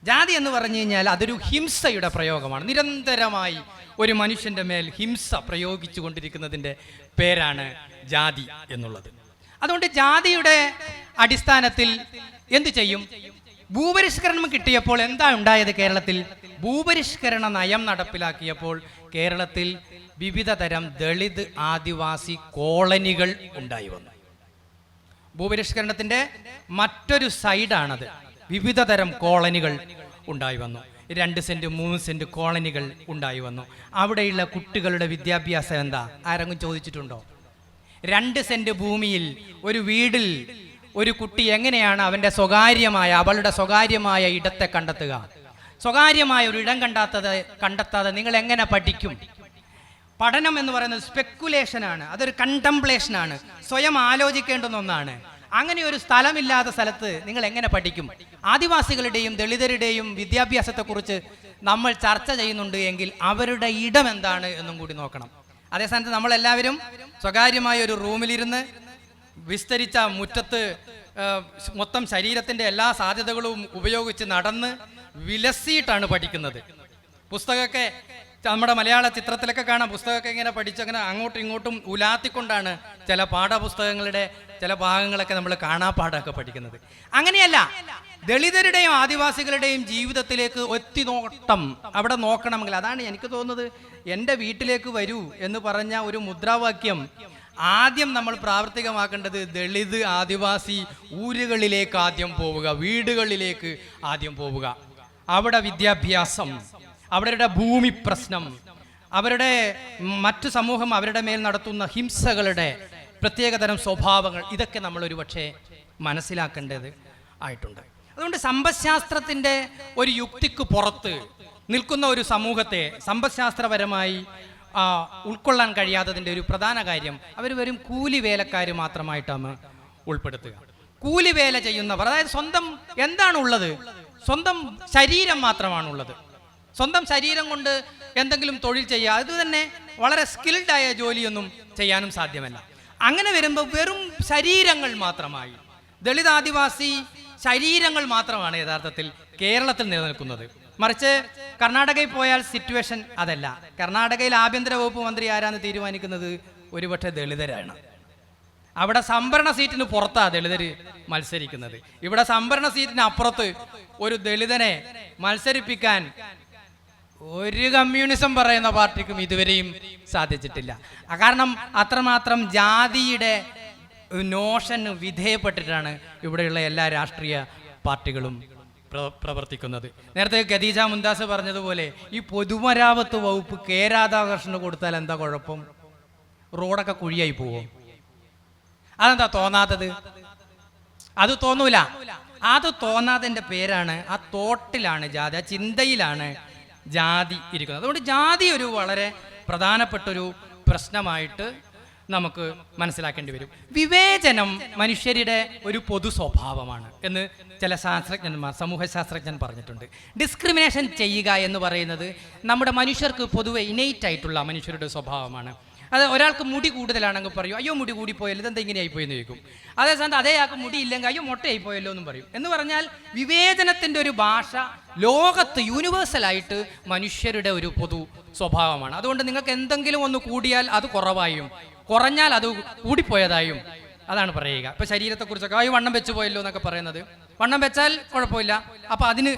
ജാതി എന്ന് പറഞ്ഞു കഴിഞ്ഞാൽ അതൊരു ഹിംസയുടെ പ്രയോഗമാണ്. നിരന്തരമായി ഒരു മനുഷ്യന്റെ മേൽ ഹിംസ പ്രയോഗിച്ചു കൊണ്ടിരിക്കുന്നതിന്റെ പേരാണ് ജാതി എന്നുള്ളത്. അതുകൊണ്ട് ജാതിയുടെ അടിസ്ഥാനത്തിൽ എന്തു ചെയ്യും? ഭൂപരിഷ്കരണം കിട്ടിയപ്പോൾ എന്താ ഉണ്ടായത് കേരളത്തിൽ? ഭൂപരിഷ്കരണ നയം നടപ്പിലാക്കിയപ്പോൾ കേരളത്തിൽ വിവിധ തരം ദളിത് ആദിവാസി കോളനികൾ ഉണ്ടായി വന്നു. ഭൂപരിഷ്കരണത്തിന്റെ മറ്റൊരു സൈഡാണത്. വിവിധ തരം കോളനികൾ ഉണ്ടായി വന്നു. രണ്ട് സെന്റ് മൂന്ന് സെന്റ് കോളനികൾ ഉണ്ടായി വന്നു. അവിടെയുള്ള കുട്ടികളുടെ വിദ്യാഭ്യാസം എന്താ? ആരെങ്കിലും ചോദിച്ചിട്ടുണ്ടോ? രണ്ട് സെന്റ് ഭൂമിയിൽ ഒരു വീടിൽ ഒരു കുട്ടി എങ്ങനെയാണ് അവന്റെ സ്വകാര്യമായ അവളുടെ സ്വകാര്യമായ ഇടത്തെ കണ്ടെത്തുക? സ്വകാര്യമായ ഒരു ഇടം കണ്ടാത്തത് കണ്ടെത്താതെ നിങ്ങൾ എങ്ങനെ പഠിക്കും? പഠനം എന്ന് പറയുന്നത് സ്പെക്കുലേഷനാണ് അതൊരു കണ്ടംപ്ലേഷനാണ് സ്വയം ആലോചിക്കേണ്ടുന്ന ഒന്നാണ്. അങ്ങനെ ഒരു സ്ഥലമില്ലാത്ത സ്ഥലത്ത് നിങ്ങൾ എങ്ങനെ പഠിക്കും? ആദിവാസികളുടെയും ദളിതരുടെയും വിദ്യാഭ്യാസത്തെക്കുറിച്ച് നമ്മൾ ചർച്ച ചെയ്യുന്നുണ്ട് എങ്കിൽ അവരുടെ ഇടം എന്താണ് എന്നും കൂടി നോക്കണം. അതേ സ്ഥാനത്ത് നമ്മളെല്ലാവരും സ്വകാര്യമായ ഒരു റൂമിലിരുന്ന് വിസ്തരിച്ച മുറ്റത്ത് മൊത്തം ശരീരത്തിന്റെ എല്ലാ സാധ്യതകളും ഉപയോഗിച്ച് നടന്ന് വിലസിയിട്ടാണ് പഠിക്കുന്നത്. പുസ്തകമൊക്കെ നമ്മുടെ മലയാള ചിത്രത്തിലൊക്കെ കാണാം. പുസ്തകമൊക്കെ ഇങ്ങനെ പഠിച്ചങ്ങനെ അങ്ങോട്ടും ഇങ്ങോട്ടും ഉലാത്തിക്കൊണ്ടാണ് ചില പാഠപുസ്തകങ്ങളുടെ ചില ഭാഗങ്ങളൊക്കെ നമ്മൾ കാണാപ്പാടമൊക്കെ പഠിക്കുന്നത്. അങ്ങനെയല്ല ദളിതരുടെയും ആദിവാസികളുടെയും ജീവിതത്തിലേക്ക് ഒത്തി നോട്ടം അവിടെ നോക്കണമെങ്കിൽ അതാണ് എനിക്ക് തോന്നുന്നത്. എന്റെ വീട്ടിലേക്ക് വരൂ എന്ന് പറഞ്ഞ ഒരു മുദ്രാവാക്യം ആദ്യം നമ്മൾ പ്രാവർത്തികമാക്കേണ്ടത് ദളിത് ആദിവാസി ഊരുകളിലേക്ക് ആദ്യം പോവുക വീടുകളിലേക്ക് ആദ്യം പോവുക. അവിടെ വിദ്യാഭ്യാസം അവരുടെ ഭൂമി പ്രശ്നം അവരുടെ മറ്റു സമൂഹം അവരുടെ മേൽ നടത്തുന്ന ഹിംസകളുടെ പ്രത്യേകതരം സ്വഭാവങ്ങൾ ഇതൊക്കെ നമ്മൾ ഒരുപക്ഷെ മനസ്സിലാക്കേണ്ടത് ആയിട്ടുണ്ട്. അതുകൊണ്ട് സമ്പദ്ശാസ്ത്രത്തിന്റെ ഒരു യുക്തിക്ക് പുറത്ത് നിൽക്കുന്ന ഒരു സമൂഹത്തെ സമ്പദ്ശാസ്ത്രപരമായി ഉൾക്കൊള്ളാൻ കഴിയാത്തതിന്റെ ഒരു പ്രധാന കാര്യം അവർ വരും കൂലി വേലക്കാർ മാത്രമായിട്ടാണ് ഉൾപ്പെടുത്തുക. കൂലി വേല ചെയ്യുന്നവർ അതായത് സ്വന്തം എന്താണ് ഉള്ളത് സ്വന്തം ശരീരം മാത്രമാണുള്ളത്. സ്വന്തം ശരീരം കൊണ്ട് എന്തെങ്കിലും തൊഴിൽ ചെയ്യുക അതുതന്നെ വളരെ സ്കിൽഡായ ജോലിയൊന്നും ചെയ്യാനും സാധ്യമല്ല. അങ്ങനെ വരുമ്പോൾ വെറും ശരീരങ്ങൾ മാത്രമായി. ദളിത് ആദിവാസി ശരീരങ്ങൾ മാത്രമാണ് യഥാർത്ഥത്തിൽ കേരളത്തിൽ നിലനിൽക്കുന്നത്. മറിച്ച് കർണാടകയിൽ പോയാൽ സിറ്റുവേഷൻ അതല്ല. കർണാടകയിൽ ആഭ്യന്തര വകുപ്പ് മന്ത്രി ആരാന്ന് തീരുമാനിക്കുന്നത് ഒരുപക്ഷെ ദളിതരാണ്. അവിടെ സംഭരണ സീറ്റിന് പുറത്താണ് ദളിതര് മത്സരിക്കുന്നത്. ഇവിടെ സംഭരണ സീറ്റിന് അപ്പുറത്ത് ഒരു ദളിതനെ മത്സരിപ്പിക്കാൻ ഒരു കമ്മ്യൂണിസം പറയുന്ന പാർട്ടിക്കും ഇതുവരെയും സാധിച്ചിട്ടില്ല. കാരണം അത്രമാത്രം ജാതിയുടെ നോഷന് വിധേയപ്പെട്ടിട്ടാണ് ഇവിടെയുള്ള എല്ലാ രാഷ്ട്രീയ പാർട്ടികളും പ്രവർത്തിക്കുന്നത്. നേരത്തെ ഖദീജ മുന്താസ് പറഞ്ഞതുപോലെ ഈ പൊതുമരാമത്ത് വകുപ്പ് കെ രാധാകൃഷ്ണന് കൊടുത്താൽ എന്താ കുഴപ്പം? റോഡൊക്കെ കുഴിയായി പോവും? അതെന്താ തോന്നാത്തത്? അത് തോന്നൂല. അത് തോന്നാതിന്റെ പേരാണ് ആ തോട്ടിലാണ് ജാതി ആ ചിന്തയിലാണ് ജാതി ഇരിക്കുന്നത്. അതുകൊണ്ട് ജാതി ഒരു വളരെ പ്രധാനപ്പെട്ട ഒരു പ്രശ്നമായിട്ട് നമുക്ക് മനസ്സിലാക്കേണ്ടി വരും. വിവേചനം മനുഷ്യരുടെ ഒരു പൊതു സ്വഭാവമാണ് എന്ന് ചില ശാസ്ത്രജ്ഞന്മാർ സമൂഹ ശാസ്ത്രജ്ഞൻ പറഞ്ഞിട്ടുണ്ട്. ഡിസ്ക്രിമിനേഷൻ ചെയ്യുക എന്ന് പറയുന്നത് നമ്മുടെ മനുഷ്യർക്ക് പൊതുവെ ഇനേറ്റ് ആയിട്ടുള്ള മനുഷ്യരുടെ സ്വഭാവമാണ്. അത് ഒരാൾക്ക് മുടി കൂടുതലാണെങ്കിൽ പറയും അയ്യോ മുടി കൂടി പോയല്ലോ ഇതെന്താ ഇങ്ങനെ ആയിപ്പോയെന്ന് ചോദിക്കും. അതേ സമയത്ത് അതേ ആൾക്ക് മുടി ഇല്ലെങ്കിൽ അയ്യോ മൊട്ടയായി പോയല്ലോ എന്നും പറയും. എന്ന് പറഞ്ഞാൽ വിവേചനത്തിന്റെ ഒരു ഭാഷ ലോകത്ത് യൂണിവേഴ്സലായിട്ട് മനുഷ്യരുടെ ഒരു പൊതു സ്വഭാവമാണ്. അതുകൊണ്ട് നിങ്ങൾക്ക് എന്തെങ്കിലും ഒന്ന് കൂടിയാൽ അത് കുറവായും കുറഞ്ഞാൽ അത് കൂടിപ്പോയതായും അതാണ് പറയുക. ഇപ്പൊ ശരീരത്തെക്കുറിച്ചൊക്കെ അയ്യോ വണ്ണം വെച്ച് പോയല്ലോ എന്നൊക്കെ പറയുന്നത്. വണ്ണം വെച്ചാൽ കുഴപ്പമില്ല. അപ്പൊ അതിന്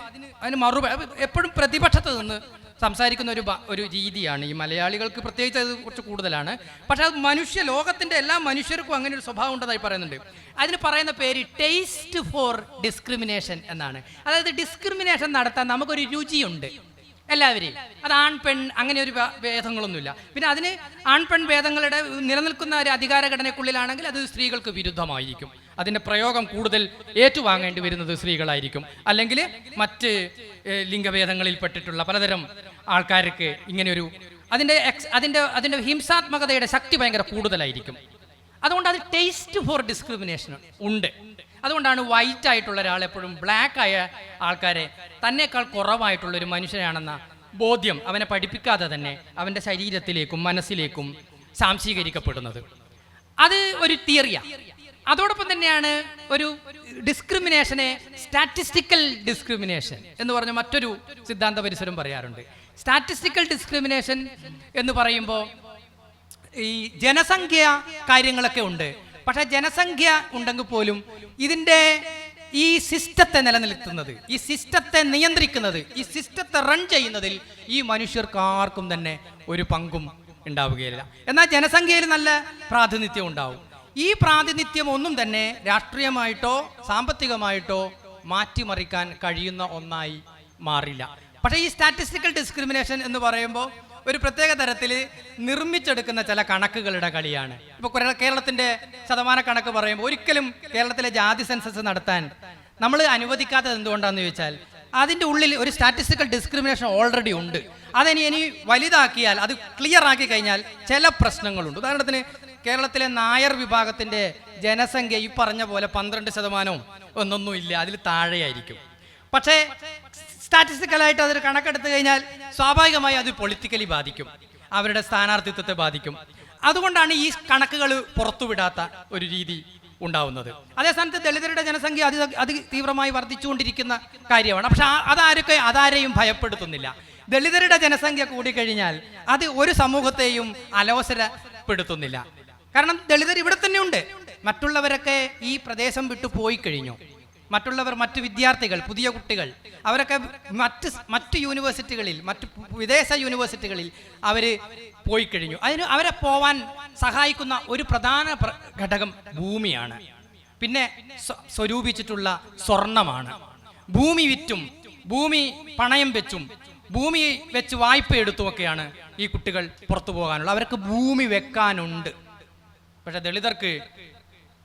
അതിന് മറുപടി എപ്പോഴും പ്രതിപക്ഷത്ത് നിന്ന് സംസാരിക്കുന്ന ഒരു ഒരു രീതിയാണ്. ഈ മലയാളികൾക്ക് പ്രത്യേകിച്ച് അത് കുറച്ച് കൂടുതലാണ്. പക്ഷെ അത് മനുഷ്യ ലോകത്തിന്റെ എല്ലാ മനുഷ്യർക്കും അങ്ങനെ ഒരു സ്വഭാവം ഉണ്ടെന്നായി പറയുന്നുണ്ട്. അതിന് പറയുന്ന പേര് ടേസ്റ്റ് ഫോർ ഡിസ്ക്രിമിനേഷൻ എന്നാണ്. അതായത് ഡിസ്ക്രിമിനേഷൻ നടത്താൻ നമുക്കൊരു രുചിയുണ്ട്. എല്ലാവരെയും. അത് ആൺ പെൺ അങ്ങനെ ഒരു ഭേദങ്ങളൊന്നുമില്ല. പിന്നെ അതിന് ആൺ പെൺ ഭേദങ്ങളുടെ നിലനിൽക്കുന്ന ഒരു അധികാര ഘടനയ്ക്കുള്ളിലാണെങ്കിൽ അത് സ്ത്രീകൾക്ക് വിരുദ്ധമായിരിക്കും. അതിന്റെ പ്രയോഗം കൂടുതൽ ഏറ്റുവാങ്ങേണ്ടി വരുന്നത് സ്ത്രീകളായിരിക്കും. അല്ലെങ്കിൽ മറ്റ് ലിംഗഭേദങ്ങളിൽ ലിംഗഭേദങ്ങളിൽപ്പെട്ടിട്ടുള്ള പലതരം ആൾക്കാർക്ക് ഇങ്ങനെയൊരു അതിന്റെ എക്സ് അതിന്റെ അതിന്റെ ഹിംസാത്മകതയുടെ ശക്തി ഭയങ്കര കൂടുതലായിരിക്കും. അതുകൊണ്ട് അത് ടേസ്റ്റ് ഫോർ ഡിസ്ക്രിമിനേഷൻ ഉണ്ട്. അതുകൊണ്ടാണ് വൈറ്റ് ആയിട്ടുള്ള ഒരാൾ എപ്പോഴും ബ്ലാക്ക് ആയ ആൾക്കാരെ തന്നെക്കാൾ കുറവായിട്ടുള്ള ഒരു മനുഷ്യനാണെന്ന ബോധ്യം അവനെ പഠിപ്പിക്കാതെ തന്നെ അവന്റെ ശരീരത്തിലേക്കും മനസ്സിലേക്കും സാംശീകരിക്കപ്പെടുന്നത്. അത് ഒരു തിയറിയാണ് അതോടൊപ്പം തന്നെയാണ് ഒരു ഡിസ്ക്രിമിനേഷനെ സ്റ്റാറ്റിസ്റ്റിക്കൽ ഡിസ്ക്രിമിനേഷൻ എന്ന് പറഞ്ഞ മറ്റൊരു സിദ്ധാന്ത പരിസരം പറയാറുണ്ട്. സ്റ്റാറ്റിസ്റ്റിക്കൽ ഡിസ്ക്രിമിനേഷൻ എന്ന് പറയുമ്പോൾ ഈ ജനസംഖ്യ കാര്യങ്ങളൊക്കെ ഉണ്ട്. പക്ഷെ ജനസംഖ്യ ഉണ്ടെങ്കിൽ പോലും ഇതിന്റെ ഈ സിസ്റ്റത്തെ നിലനിൽക്കുന്നത് ഈ സിസ്റ്റത്തെ നിയന്ത്രിക്കുന്നത് ഈ സിസ്റ്റത്തെ റൺ ചെയ്യുന്നതിൽ ഈ മനുഷ്യർക്ക് ആർക്കും തന്നെ ഒരു പങ്കും ഉണ്ടാവുകയില്ല. എന്നാൽ ജനസംഖ്യയിൽ നല്ല പ്രാതിനിധ്യം ഉണ്ടാവും. ഈ പ്രാതിനിധ്യം ഒന്നും തന്നെ രാഷ്ട്രീയമായിട്ടോ സാമ്പത്തികമായിട്ടോ മാറ്റിമറിക്കാൻ കഴിയുന്ന ഒന്നായി മാറില്ല. പക്ഷേ ഈ സ്റ്റാറ്റിസ്റ്റിക്കൽ ഡിസ്ക്രിമിനേഷൻ എന്ന് പറയുമ്പോൾ ഒരു പ്രത്യേക തരത്തിൽ നിർമ്മിച്ചെടുക്കുന്ന ചില കണക്കുകളുടെ കളിയാണ്. ഇപ്പോൾ കേരളത്തിന്റെ ശതമാന കണക്ക് പറയുമ്പോൾ ഒരിക്കലും കേരളത്തിലെ ജാതി സെൻസസ് നടത്താൻ നമ്മൾ അനുവദിക്കാത്തത് എന്തുകൊണ്ടാണെന്ന് ചോദിച്ചാൽ അതിന്റെ ഉള്ളിൽ ഒരു സ്റ്റാറ്റിസ്റ്റിക്കൽ ഡിസ്ക്രിമിനേഷൻ ഓൾറെഡി ഉണ്ട്. അതിനി ഇനി വലുതാക്കിയാൽ അത് ക്ലിയർ ആക്കി കഴിഞ്ഞാൽ ചില പ്രശ്നങ്ങളുണ്ട്. ഉദാഹരണത്തിന് കേരളത്തിലെ നായർ വിഭാഗത്തിന്റെ ജനസംഖ്യ ഈ പറഞ്ഞ പോലെ പന്ത്രണ്ട് ശതമാനവും ഒന്നൊന്നുമില്ല അതിൽ താഴെയായിരിക്കും. പക്ഷേ സ്റ്റാറ്റിസ്റ്റിക്കലായിട്ട് അതൊരു കണക്കെടുത്തു കഴിഞ്ഞാൽ സ്വാഭാവികമായി അത് പൊളിറ്റിക്കലി ബാധിക്കും. അവരുടെ സ്ഥാനാർത്ഥിത്വത്തെ ബാധിക്കും. അതുകൊണ്ടാണ് ഈ കണക്കുകൾ പുറത്തുവിടാത്ത ഒരു രീതി ഉണ്ടാവുന്നത്. അതേ സ്ഥാനത്ത് ദളിതരുടെ ജനസംഖ്യ അതി അതി തീവ്രമായി വർദ്ധിച്ചുകൊണ്ടിരിക്കുന്ന കാര്യമാണ്. പക്ഷെ അതാരൊക്കെ അതാരെയും ഭയപ്പെടുത്തുന്നില്ല. ദളിതരുടെ ജനസംഖ്യ കൂടിക്കഴിഞ്ഞാൽ അത് ഒരു സമൂഹത്തെയും അലോസരപ്പെടുത്തുന്നില്ല. കാരണം ദളിതർ ഇവിടെ തന്നെ ഉണ്ട്. മറ്റുള്ളവരൊക്കെ ഈ പ്രദേശം വിട്ടു പോയി കഴിഞ്ഞു. മറ്റുള്ളവർ മറ്റു വിദ്യാർത്ഥികൾ പുതിയ കുട്ടികൾ അവരൊക്കെ മറ്റ് മറ്റു യൂണിവേഴ്സിറ്റികളിൽ മറ്റ് വിദേശ യൂണിവേഴ്സിറ്റികളിൽ അവർ പോയി കഴിഞ്ഞു. അതിന് അവരെ പോവാൻ സഹായിക്കുന്ന ഒരു പ്രധാന ഘടകം ഭൂമിയാണ്. പിന്നെ സ്വരൂപിച്ചിട്ടുള്ള സ്വർണമാണ്. ഭൂമി വിറ്റും ഭൂമി പണയം വെച്ചും ഭൂമി വെച്ച് വായ്പ എടുത്തുമൊക്കെയാണ് ഈ കുട്ടികൾ പുറത്തു പോകാനുള്ളത്. അവർക്ക് ഭൂമി വെക്കാനുണ്ട്. പക്ഷെ ദളിതർക്ക്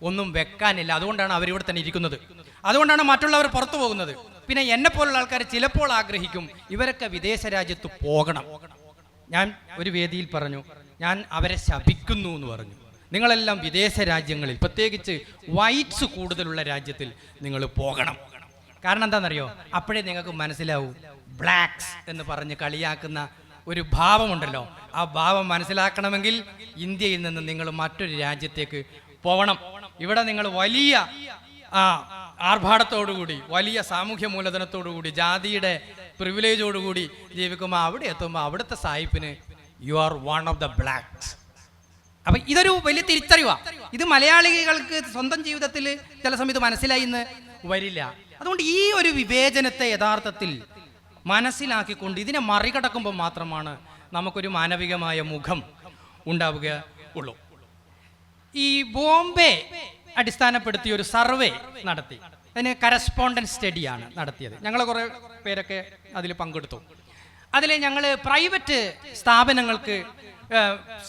ഒന്നും വെക്കാനില്ല. അതുകൊണ്ടാണ് അവരിവിടെ തന്നെ ഇരിക്കുന്നത്. അതുകൊണ്ടാണ് മറ്റുള്ളവർ പുറത്തു പോകുന്നത്. പിന്നെ എന്നെ പോലുള്ള ആൾക്കാർ ചിലപ്പോൾ ആഗ്രഹിക്കും ഇവരൊക്കെ വിദേശ രാജ്യത്ത് പോകണം. ഞാൻ ഒരു വേദിയിൽ പറഞ്ഞു ഞാൻ അവരെ ശപിക്കുന്നു എന്ന് പറഞ്ഞു. നിങ്ങളെല്ലാം വിദേശ രാജ്യങ്ങളിൽ പ്രത്യേകിച്ച് വൈറ്റ്സ് കൂടുതലുള്ള രാജ്യത്തിൽ നിങ്ങൾ പോകണം. കാരണം എന്താണെന്നറിയോ? അപ്പോഴേ നിങ്ങൾക്ക് മനസ്സിലാവൂ ബ്ലാക്സ് എന്ന് പറഞ്ഞ് കളിയാക്കുന്ന ഒരു ഭാവമുണ്ടല്ലോ. ആ ഭാവം മനസ്സിലാക്കണമെങ്കിൽ ഇന്ത്യയിൽ നിന്ന് നിങ്ങൾ മറ്റൊരു രാജ്യത്തേക്ക് പോകണം ഇവിടെ നിങ്ങൾ വലിയ ആ ആർഭാടത്തോടുകൂടി വലിയ സാമൂഹ്യ മൂലധനത്തോടുകൂടി ജാതിയുടെ പ്രിവിലേജോടുകൂടി ജീവിക്കുമ്പോൾ അവിടെ എത്തുമ്പോൾ അവിടുത്തെ സായിപ്പിന് you are one of the blacks അപ്പൊ ഇതൊരു വലിയ തിരിച്ചറിവാ. ഇത് മലയാളികൾക്ക് സ്വന്തം ജീവിതത്തിൽ ചില സമയത്ത് മനസ്സിലായി എന്ന് വരില്ല. അതുകൊണ്ട് ഈ ഒരു വിവേചനത്തെ യഥാർത്ഥത്തിൽ മനസ്സിലാക്കിക്കൊണ്ട് ഇതിനെ മറികടക്കുമ്പോൾ മാത്രമാണ് നമുക്കൊരു മാനവികമായ മുഖം ഉണ്ടാവുക ഉള്ളൂ ഈ ബോംബെ അടിസ്ഥാനപ്പെടുത്തി ഒരു സർവേ നടത്തി. അതിന് കറസ്പോണ്ടൻസ് സ്റ്റഡിയാണ് നടത്തിയത്. ഞങ്ങൾ കുറേ പേരൊക്കെ അതിൽ പങ്കെടുത്തു. അതിൽ ഞങ്ങൾ പ്രൈവറ്റ് സ്ഥാപനങ്ങൾക്ക്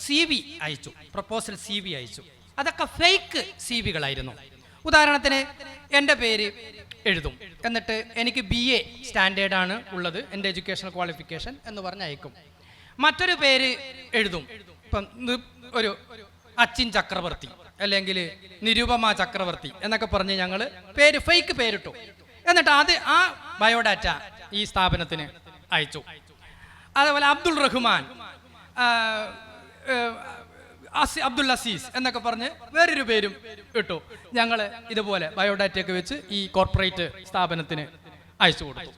സി വി അയച്ചു. പ്രപ്പോസൽ സി വി അയച്ചു. അതൊക്കെ ഫേക്ക് സി വികളായിരുന്നു ഉദാഹരണത്തിന് എന്റെ പേര് എഴുതും. എന്നിട്ട് എനിക്ക് ബി എ സ്റ്റാൻഡേർഡാണ് ഉള്ളത് എന്റെ എഡ്യൂക്കേഷണൽ ക്വാളിഫിക്കേഷൻ എന്ന് പറഞ്ഞ് അയക്കും മറ്റൊരു പേര് എഴുതും. ഇപ്പം ഒരു അച്ചിൻ ചക്രവർത്തി അല്ലെങ്കിൽ നിരുപമ ചക്രവർത്തി എന്നൊക്കെ പറഞ്ഞ് ഞങ്ങൾ പേര് ഫേക്ക് പേരിട്ടു. എന്നിട്ട് അത് ആ ബയോഡാറ്റ ഈ സ്ഥാപനത്തിന് അയച്ചു. അതേപോലെ അബ്ദുൾ റഹ്മാൻ അസി- അബ്ദുൽ അസീസ് എന്നൊക്കെ പറഞ്ഞ് വേറൊരു പേരും ഇട്ടു. ഞങ്ങൾ ഇതുപോലെ ബയോഡാറ്റയൊക്കെ വെച്ച് ഈ കോർപ്പറേറ്റ് സ്ഥാപനത്തിന് അയച്ചു കൊടുത്തു.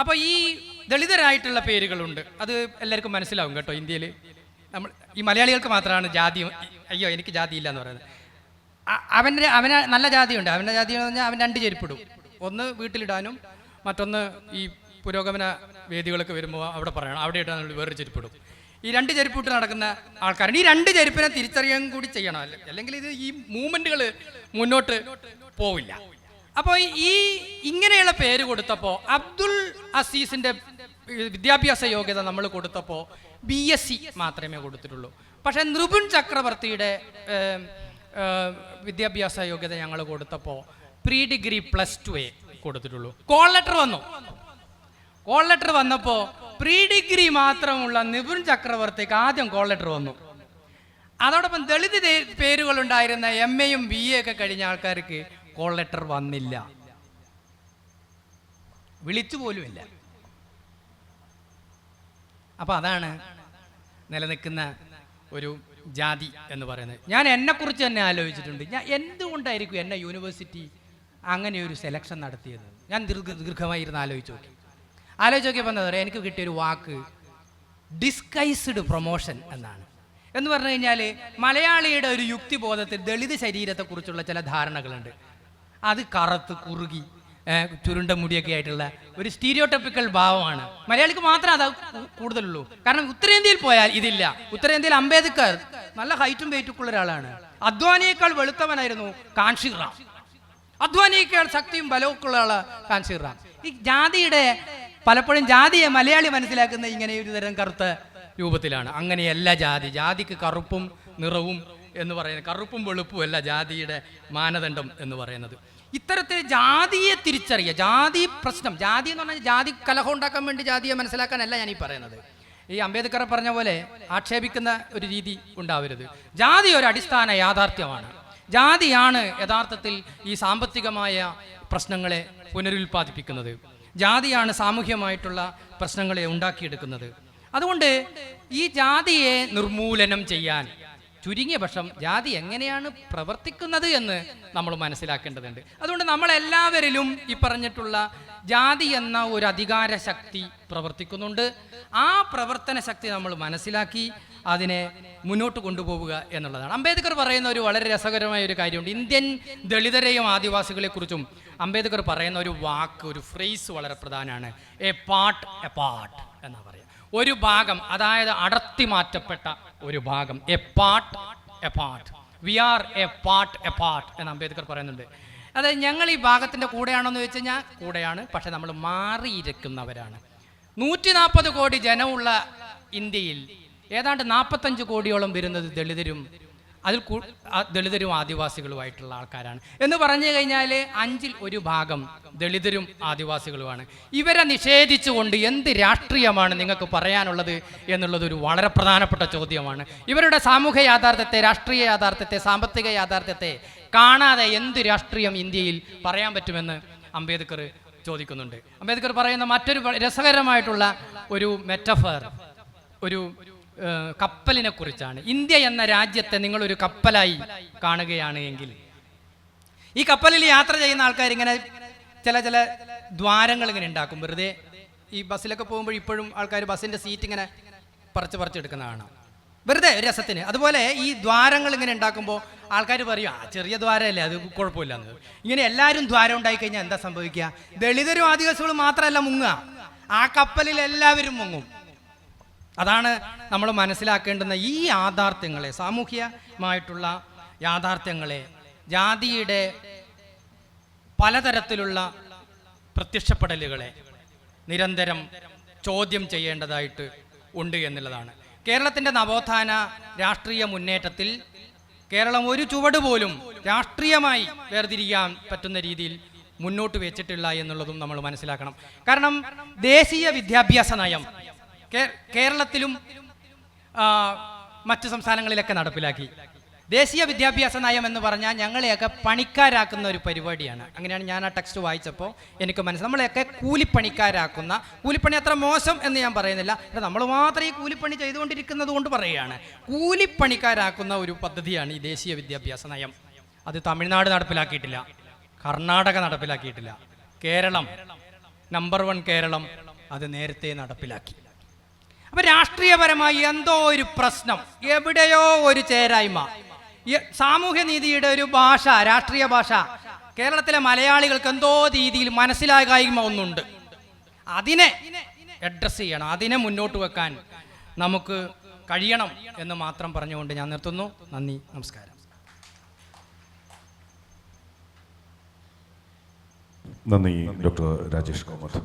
അപ്പോൾ ഈ ദളിതരായിട്ടുള്ള പേരുകളുണ്ട്. അത് എല്ലാവർക്കും മനസ്സിലാവും കേട്ടോ ഇന്ത്യയിൽ നമ്മൾ ഈ മലയാളികൾക്ക് മാത്രമാണ് ജാതി അയ്യോ എനിക്ക് ജാതി ഇല്ല എന്ന് പറയുന്നത്. അവന്റെ അവന് നല്ല ജാതിയുണ്ട്. അവന്റെ ജാതി എന്ന് പറഞ്ഞാൽ അവൻ രണ്ട് ചെരുപ്പിടും. ഒന്ന് വീട്ടിലിടാനും മറ്റൊന്ന് ഈ പുരോഗമന വേദികളൊക്കെ വരുമ്പോൾ അവിടെ പറയണം. അവിടെ ഇടാനുള്ള വേറൊരു ചെരുപ്പിടും. ഈ രണ്ട് ചെരുപ്പിട്ട് നടക്കുന്ന ആൾക്കാരുണ്ട്. ഈ രണ്ട് ചെരുപ്പിനെ തിരിച്ചറിയാൻ കൂടി ചെയ്യണം. അല്ല- അല്ലെങ്കിൽ ഇത് ഈ മൂവ്മെന്റുകൾ മുന്നോട്ട് പോവില്ല. അപ്പോൾ ഈ ഇങ്ങനെയുള്ള പേര് കൊടുത്തപ്പോൾ അബ്ദുൾ അസീസിന്റെ വിദ്യാഭ്യാസ യോഗ്യത നമ്മൾ കൊടുത്തപ്പോൾ ബി എസ് സി മാത്രമേ കൊടുത്തിട്ടുള്ളൂ. പക്ഷെ നൃപുൻ ചക്രവർത്തിയുടെ വിദ്യാഭ്യാസ യോഗ്യത ഞങ്ങൾ കൊടുത്തപ്പോൾ പ്രീ ഡിഗ്രി പ്ലസ് ടു എ കൊടുത്തിട്ടുള്ളൂ. കോൾ ലെറ്റർ വന്നു. കോൾ ലെറ്റർ വന്നപ്പോൾ പ്രീ ഡിഗ്രി മാത്രമുള്ള നിപുൺ ചക്രവർത്തിക്ക് ആദ്യം കോൾ ലെറ്റർ വന്നു. അതോടൊപ്പം ദളിത് പേരുകളുണ്ടായിരുന്ന എം എയും ബി എ ഒക്കെ കഴിഞ്ഞ ആൾക്കാർക്ക് കോൾ ലെറ്റർ വന്നില്ല. വിളിച്ചു പോലുമില്ല അപ്പൊ അതാണ് നിലനിൽക്കുന്ന ഒരു ജാതി എന്ന് പറയുന്നത്. ഞാൻ എന്നെക്കുറിച്ച് തന്നെ ആലോചിച്ചിട്ടുണ്ട്. ഞാൻ എന്തുകൊണ്ടായിരിക്കും എന്നെ യൂണിവേഴ്സിറ്റി അങ്ങനെ ഒരു സെലക്ഷൻ നടത്തിയത്? ഞാൻ ദീർഘ ദീർഘമായിരുന്ന് ആലോചിച്ച് നോക്കി. ആലോചിച്ച് നോക്കിയപ്പോൾ എന്താ പറയുക എനിക്ക് കിട്ടിയൊരു വാക്ക്. ഡിസ്കൈസ്ഡ് പ്രൊമോഷൻ എന്നാണ്. എന്ന് പറഞ്ഞു കഴിഞ്ഞാൽ മലയാളിയുടെ ഒരു യുക്തിബോധത്തിൽ ദളിത് ശരീരത്തെക്കുറിച്ചുള്ള ചില ധാരണകളുണ്ട്. അത് കറുത്ത് കുറുകി ചുരുണ്ട മുടിയൊക്കെ ആയിട്ടുള്ള ഒരു സ്റ്റീരിയോടപ്പിക്കൽ ഭാവമാണ്. മലയാളിക്ക് മാത്രം അത് കൂടുതലുള്ളൂ. കാരണം ഉത്തരേന്ത്യയിൽ പോയാൽ ഇതില്ല. ഉത്തരേന്ത്യയിൽ അംബേദ്കർ നല്ല ഹൈറ്റും വെയിറ്റും ഉള്ള ഒരാളാണ്. അദ്വാനിയേക്കാൾ വെളുത്തവനായിരുന്നു കാൺഷിറാം അധ്വാനിയേക്കാൾ ശക്തിയും ബലവും ഉള്ള ആൾ കാൺഷിറാം ഈ ജാതിയുടെ പലപ്പോഴും ജാതിയെ മലയാളി മനസ്സിലാക്കുന്ന ഇങ്ങനെ ഒരു തരം കറുത്ത രൂപത്തിലാണ്. അങ്ങനെയല്ല ജാതി. ജാതിക്ക് കറുപ്പും നിറവും എന്ന് പറയുന്നത് കറുപ്പും വെളുപ്പും അല്ല ജാതിയുടെ മാനദണ്ഡം എന്ന് പറയുന്നത്. ഇത്തരത്തിൽ ജാതിയെ തിരിച്ചറിയുക. ജാതി പ്രശ്നം. ജാതി എന്ന് പറഞ്ഞാൽ ജാതി കലഹം ഉണ്ടാക്കാൻ വേണ്ടി ജാതിയെ മനസ്സിലാക്കാനല്ല ഞാൻ ഈ പറയുന്നത്. ഈ അംബേദ്കർ പറഞ്ഞ പോലെ ആക്ഷേപിക്കുന്ന ഒരു രീതി ഉണ്ടാവരുത്. ജാതി ഒരു അടിസ്ഥാന യാഥാർത്ഥ്യമാണ്. ജാതിയാണ് യഥാർത്ഥത്തിൽ ഈ സാമ്പത്തികമായ പ്രശ്നങ്ങളെ പുനരുൽപ്പാദിപ്പിക്കുന്നത്. ജാതിയാണ് സാമൂഹ്യമായിട്ടുള്ള പ്രശ്നങ്ങളെ ഉണ്ടാക്കിയെടുക്കുന്നത്. അതുകൊണ്ട് ഈ ജാതിയെ നിർമൂലനം ചെയ്യാൻ ചുരുങ്ങിയ പക്ഷം ജാതി എങ്ങനെയാണ് പ്രവർത്തിക്കുന്നത് എന്ന് നമ്മൾ മനസ്സിലാക്കേണ്ടതുണ്ട്. അതുകൊണ്ട് നമ്മളെല്ലാവരിലും ഈ പറഞ്ഞിട്ടുള്ള ജാതി എന്ന ഒരു അധികാര ശക്തി പ്രവർത്തിക്കുന്നുണ്ട്. ആ പ്രവർത്തന ശക്തി നമ്മൾ മനസ്സിലാക്കി അതിനെ മുന്നോട്ട് കൊണ്ടുപോവുക എന്നുള്ളതാണ്. അംബേദ്കർ പറയുന്ന ഒരു വളരെ രസകരമായ ഒരു കാര്യമുണ്ട്. ഇന്ത്യൻ ദളിതരെയും ആദിവാസികളെ കുറിച്ചും അംബേദ്കർ പറയുന്ന ഒരു വാക്ക് ഒരു ഫ്രേസ് വളരെ പ്രധാനമാണ്. എ പാർട്ട് എ പാർട്ട് എന്നാ പറയുക. ഒരു ഭാഗം അതായത് അടർത്തി മാറ്റപ്പെട്ട ഒരു ഭാഗം. A part a part we are a part a part എന്ന് അംബേദ്കർ പറയുന്നുണ്ട്. അതായത് ഞങ്ങൾ ഈ ഭാഗത്തിന്റെ കൂടെയാണോന്ന് വെച്ച് കഴിഞ്ഞാൽ കൂടെയാണ്. പക്ഷെ നമ്മൾ മാറിയിരിക്കുന്നവരാണ്. നൂറ്റി നാൽപ്പത് കോടി ജനമുള്ള ഇന്ത്യയിൽ ഏതാണ്ട് നാൽപ്പത്തഞ്ച് കോടിയോളം വരുന്നത് ദളിതരും അതിൽ ദളിതരും ആദിവാസികളുമായിട്ടുള്ള ആൾക്കാരാണ്. എന്ന് പറഞ്ഞു കഴിഞ്ഞാൽ അഞ്ചിൽ ഒരു ഭാഗം ദളിതരും ആദിവാസികളുമാണ്. ഇവരെ നിഷേധിച്ചുകൊണ്ട് എന്ത് രാഷ്ട്രീയമാണ് നിങ്ങൾക്ക് പറയാനുള്ളത് എന്നുള്ളത് ഒരു വളരെ പ്രധാനപ്പെട്ട ചോദ്യമാണ്. ഇവരുടെ സാമൂഹ്യ യാഥാർത്ഥ്യത്തെ രാഷ്ട്രീയ യാഥാർത്ഥ്യത്തെ സാമ്പത്തിക യാഥാർത്ഥ്യത്തെ കാണാതെ എന്ത് രാഷ്ട്രീയം ഇന്ത്യയിൽ പറയാൻ പറ്റുമെന്ന് അംബേദ്കർ ചോദിക്കുന്നുണ്ട്. അംബേദ്കർ പറയുന്ന മറ്റൊരു രസകരമായിട്ടുള്ള ഒരു മെറ്റഫർ ഒരു കപ്പലിനെ കുറിച്ചാണ് ഇന്ത്യ എന്ന രാജ്യത്തെ നിങ്ങൾ ഒരു കപ്പലായി കാണുകയാണ് എങ്കിൽ. ഈ കപ്പലിൽ യാത്ര ചെയ്യുന്ന ആൾക്കാർ ഇങ്ങനെ ചില ചില ദ്വാരങ്ങൾ ഇങ്ങനെ ഉണ്ടാക്കും. വെറുതെ ഈ ബസ്സിലൊക്കെ പോകുമ്പോൾ ഇപ്പോഴും ആൾക്കാർ ബസ്സിന്റെ സീറ്റ് ഇങ്ങനെ പറിച്ച് പറിച്ചെടുക്കുന്ന കാണാം. വെറുതെ രസത്തിന്. അതുപോലെ ഈ ദ്വാരങ്ങൾ ഇങ്ങനെ ഉണ്ടാക്കുമ്പോൾ ആൾക്കാർ പറയും ആ ചെറിയ ദ്വാരമല്ലേ അത് കുഴപ്പമില്ല എന്ന് ഇങ്ങനെ എല്ലാവരും ദ്വാരം ഉണ്ടായി കഴിഞ്ഞാൽ എന്താ സംഭവിക്കുക? ദളിതരും ആദിവാസികളും മാത്രമല്ല മുങ്ങുക. ആ കപ്പലിൽ എല്ലാവരും മുങ്ങും. അതാണ് നമ്മൾ മനസ്സിലാക്കേണ്ടുന്ന ഈ യാഥാർത്ഥ്യങ്ങളെ സാമൂഹ്യമായിട്ടുള്ള യാഥാർത്ഥ്യങ്ങളെ ജാതിയുടെ പലതരത്തിലുള്ള പ്രത്യക്ഷപ്പെടലുകളെ നിരന്തരം ചോദ്യം ചെയ്യേണ്ടതായിട്ട് ഉണ്ട് എന്നുള്ളതാണ്. കേരളത്തിന്റെ നവോത്ഥാന രാഷ്ട്രീയ മുന്നേറ്റത്തിൽ കേരളം ഒരു ചുവട് പോലും രാഷ്ട്രീയമായി വേർതിരിക്കാൻ പറ്റുന്ന രീതിയിൽ മുന്നോട്ട് വെച്ചിട്ടില്ല എന്നുള്ളതും നമ്മൾ മനസ്സിലാക്കണം. കാരണം ദേശീയ വിദ്യാഭ്യാസ നയം കേരളത്തിലും മറ്റു സംസ്ഥാനങ്ങളിലൊക്കെ നടപ്പിലാക്കി. ദേശീയ വിദ്യാഭ്യാസ നയം എന്ന് പറഞ്ഞാൽ ഞങ്ങളെയൊക്കെ പണിക്കാരാക്കുന്ന ഒരു പരിപാടിയാണ്. അങ്ങനെയാണ് ഞാൻ ആ ടെക്സ്റ്റ് വായിച്ചപ്പോൾ എനിക്ക് മനസ്സിലായി നമ്മളെയൊക്കെ കൂലിപ്പണിക്കാരാക്കുന്ന കൂലിപ്പണി അത്ര മോശം എന്ന് ഞാൻ പറയുന്നില്ല. നമ്മൾ മാത്രം ഈ കൂലിപ്പണി ചെയ്തുകൊണ്ടിരിക്കുന്നത് കൊണ്ട് പറയുകയാണ്. കൂലിപ്പണിക്കാരാക്കുന്ന ഒരു പദ്ധതിയാണ് ഈ ദേശീയ വിദ്യാഭ്യാസ നയം. അത് തമിഴ്നാട് നടപ്പിലാക്കിയിട്ടില്ല. കർണാടക നടപ്പിലാക്കിയിട്ടില്ല. കേരളം നമ്പർ വൺ കേരളം അത് നേരത്തെ നടപ്പിലാക്കി. അപ്പൊ രാഷ്ട്രീയപരമായി എന്തോ ഒരു പ്രശ്നം എവിടെയോ ഒരു ചേരായ്മ. സാമൂഹ്യനീതിയുടെ സാമൂഹ്യ നീതിയുടെ ഒരു ഭാഷ രാഷ്ട്രീയ ഭാഷ കേരളത്തിലെ മലയാളികൾക്ക് എന്തോ രീതിയിൽ മനസ്സിലാകായ്മ ഒന്നുണ്ട്. അതിനെ അഡ്രസ്സ് ചെയ്യണം അതിനെ മുന്നോട്ട് വെക്കാൻ നമുക്ക് കഴിയണം എന്ന് മാത്രം പറഞ്ഞുകൊണ്ട് ഞാൻ നിർത്തുന്നു. നന്ദി നമസ്കാരം. നന്ദി ഡോക്ടർ രാജേഷ് കോമത്ത്